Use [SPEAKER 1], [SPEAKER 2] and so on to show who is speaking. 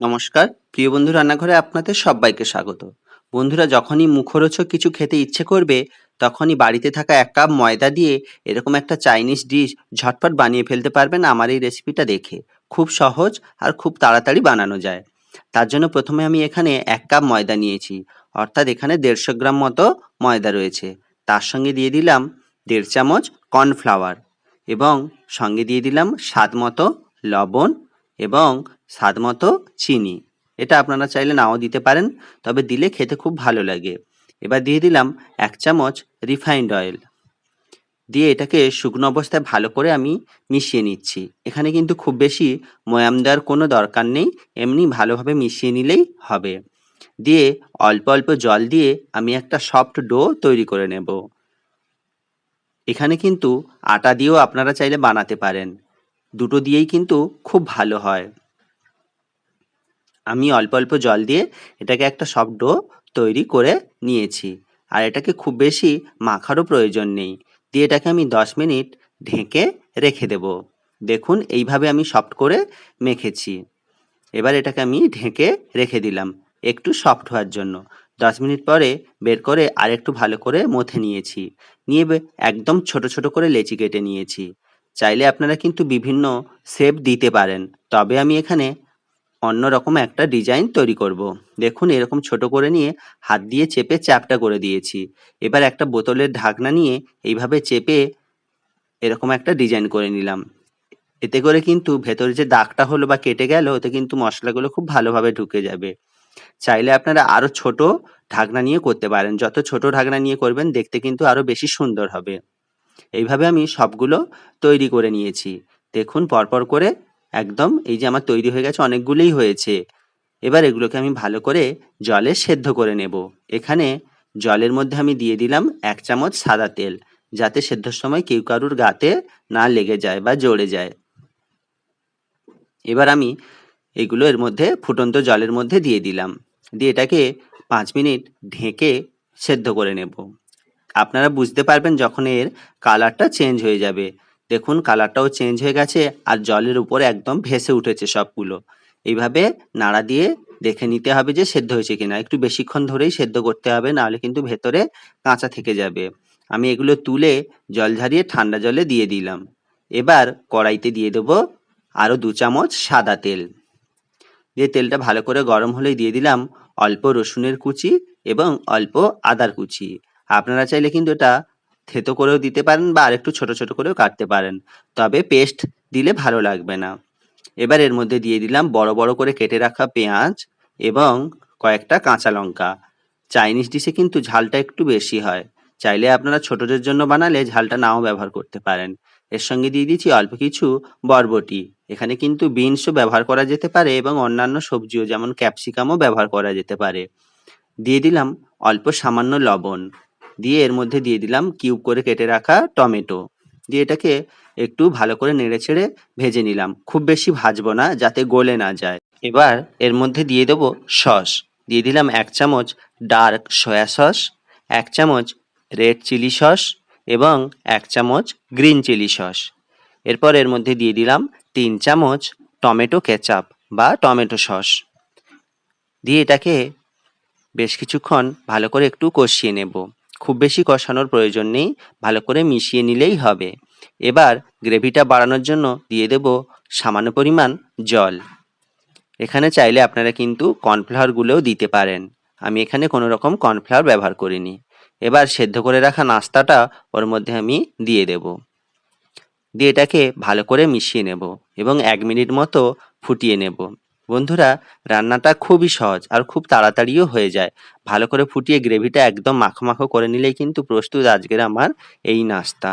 [SPEAKER 1] নমস্কার। প্রিয় বন্ধু, রান্নাঘরে আপনাদের সবাইকে স্বাগত। বন্ধুরা, যখনই মুখরোচক কিছু খেতে ইচ্ছে করবে, তখনই বাড়িতে থাকা এক কাপ ময়দা দিয়ে এরকম একটা চাইনিজ ডিশ ঝটপট বানিয়ে ফেলতে পারবেন আমার এই রেসিপিটা দেখে। খুব সহজ আর খুব তাড়াতাড়ি বানানো যায়। তার জন্য প্রথমে আমি এখানে এক কাপ ময়দা নিয়েছি। অর্থাৎ এখানে দেড়শো গ্রাম মতো ময়দা রয়েছে। তার সঙ্গে দিয়ে দিলাম দেড় চামচ কর্নফ্লাওয়ার এবং সঙ্গে দিয়ে দিলাম স্বাদ মতো লবণ এবং স্বাদ মতো চিনি। এটা আপনারা চাইলে নাও দিতে পারেন, তবে দিলে খেতে খুব ভালো লাগে। এবার দিয়ে দিলাম এক চামচ রিফাইন্ড অয়েল। দিয়ে এটাকে শুকনো অবস্থায় ভালো করে আমি মিশিয়ে নিচ্ছি। এখানে কিন্তু খুব বেশি ময়াম দেওয়ার কোনো দরকার নেই, এমনি ভালোভাবে মিশিয়ে নিলেই হবে। দিয়ে অল্প অল্প জল দিয়ে আমি একটা সফট ডো তৈরি করে নেব। এখানে কিন্তু আটা দিয়েও আপনারা চাইলে বানাতে পারেন। দুটো দিয়েই কিন্তু খুব ভালো হয়। আমি অল্প অল্প জল দিয়ে এটাকে একটা সফট ডো তৈরি করে নিয়েছি। আর এটাকে খুব বেশি মাখারও প্রয়োজন নেই। দিয়ে এটাকে আমি দশ মিনিট ঢেকে রেখে দেব। দেখুন, এইভাবে আমি সফট করে মেখেছি। এবার এটাকে আমি ঢেকে রেখে দিলাম একটু সফট হওয়ার জন্য। দশ মিনিট পরে বের করে আর একটু ভালো করে মথে নিয়েছি। নিয়ে একদম ছোট ছোট করে লেচি কেটে নিয়েছি। চাইলে আপনারা কিন্তু বিভিন্ন শেপ দিতে পারেন। তবে আমি এখানে অন্য রকম একটা ডিজাইন তৈরি করব। দেখুন, এরকম ছোট করে নিয়ে হাত দিয়ে চেপে চ্যাপটা করে দিয়েছি। এবার একটা বোতলের ঢাকনা নিয়ে এইভাবে চেপে এরকম একটা ডিজাইন করে নিলাম। এতে করে কিন্তু ভেতরে যে দাগটা হলো বা কেটে গেল, ওতে কিন্তু মশলাগুলো খুব ভালোভাবে ঢুকে যাবে। চাইলে আপনারা আরও ছোট ঢাকনা নিয়ে করতে পারেন। যত ছোট ঢাকনা নিয়ে করবেন, দেখতে কিন্তু আরও বেশি সুন্দর হবে। এইভাবে আমি সবগুলো তৈরি করে নিয়েছি। দেখুন, পরপর করে একদম এই যে আমার তৈরি হয়ে গেছে, অনেকগুলোই হয়েছে। এবার এগুলোকে আমি ভালো করে জলে সেদ্ধ করে নেব। এখানে জলের মধ্যে আমি দিয়ে দিলাম এক চামচ সাদা তেল, যাতে সেদ্ধর সময় কেউ কারুর গাতে না লেগে যায় বা জড়ে যায়। এবার আমি এগুলো এর মধ্যে ফুটন্ত জলের মধ্যে দিয়ে দিলাম। দিয়ে এটাকে পাঁচ মিনিট ঢেকে সেদ্ধ করে নেব। আপনারা বুঝতে পারবেন যখন এর কালারটা চেঞ্জ হয়ে যাবে। দেখুন কালারটাও চেঞ্জ হয়ে গেছে আর জলের উপরে একদম ভেসে উঠেছে সবগুলো। এইভাবে নাড়া দিয়ে দেখে নিতে হবে যে সেদ্ধ হয়েছে কিনা। একটু বেশিক্ষণ ধরেই সেদ্ধ করতে হবে, নাহলে কিন্তু ভেতরে কাঁচা থেকে যাবে। আমি এগুলো তুলে জল ঝারিয়ে ঠান্ডা জলে দিয়ে দিলাম। এবার কড়াইতে দিয়ে দেবো আরও দু চামচ সাদা তেল। দিয়ে তেলটা ভালো করে গরম হলেই দিয়ে দিলাম অল্প রসুনের কুচি এবং অল্প আদার কুচি। আপনারা চাইলে কিন্তু এটা থেতো করেও দিতে পারেন বা আরেকটু ছোট ছোট করেও কাটতে পারেন। তবে পেস্ট দিলে ভালো লাগবে না। এবার এর মধ্যে দিয়ে দিলাম বড় বড় করে কেটে রাখা পেঁয়াজ এবং কয়েকটা কাঁচা লঙ্কা। চাইনিজ ডিশে কিন্তু ঝালটা একটু বেশি হয়। চাইলে আপনারা ছোটদের জন্য বানালে ঝালটা নাও ব্যবহার করতে পারেন। এর সঙ্গে দিয়ে দিচ্ছি অল্প কিছু বরবটি। এখানে কিন্তু বিনসও ব্যবহার করা যেতে পারে এবং অন্যান্য সবজিও যেমন ক্যাপসিকামও ব্যবহার করা যেতে পারে। দিয়ে দিলাম অল্প সামান্য লবণ। দিয়ে এর মধ্যে দিয়ে দিলাম কিউব করে কেটে রাখা টমেটো। দিয়ে এটাকে একটু ভালো করে নেড়ে ছেড়ে ভেজে নিলাম। খুব বেশি ভাজবো না যাতে গলে না যায়। এবার এর মধ্যে দিয়ে দেবো সস। দিয়ে দিলাম এক চামচ ডার্ক সয়া সস, এক চামচ রেড চিলি সস এবং এক চামচ গ্রিন চিলি সস। এরপর এর মধ্যে দিয়ে দিলাম তিন চামচ টমেটো কেচাপ বা টমেটো সস। দিয়ে এটাকে বেশ কিছুক্ষণ ভালো করে একটু কষিয়ে নেব। খুব বেশি কষানোর প্রয়োজন নেই, ভালো করে মিশিয়ে নিলেই হবে। এবার গ্রেভিটা বাড়ানোর জন্য দিয়ে দেব সামান্য পরিমাণ জল। এখানে চাইলে আপনারা কিন্তু কর্নফ্লাওয়ারগুলোও দিতে পারেন। আমি এখানে কোনো রকম কর্নফ্লাওয়ার ব্যবহার করিনি। এবার সেদ্ধ করে রাখা নাস্তাটা ওর মধ্যে আমি দিয়ে দেব। দিয়ে এটাকে ভালো করে মিশিয়ে নেব এবং এক মিনিট মতো ফুটিয়ে নেব। বন্ধুরা, রান্নাটা খুবই সহজ আর খুব তাড়াতাড়িও হয়ে যায়। ভালো করে ফুটিয়ে গ্রেভিটা একদম মাখো মাখো করে নিলেই কিন্তু প্রস্তুত আজকের আমার এই নাস্তা।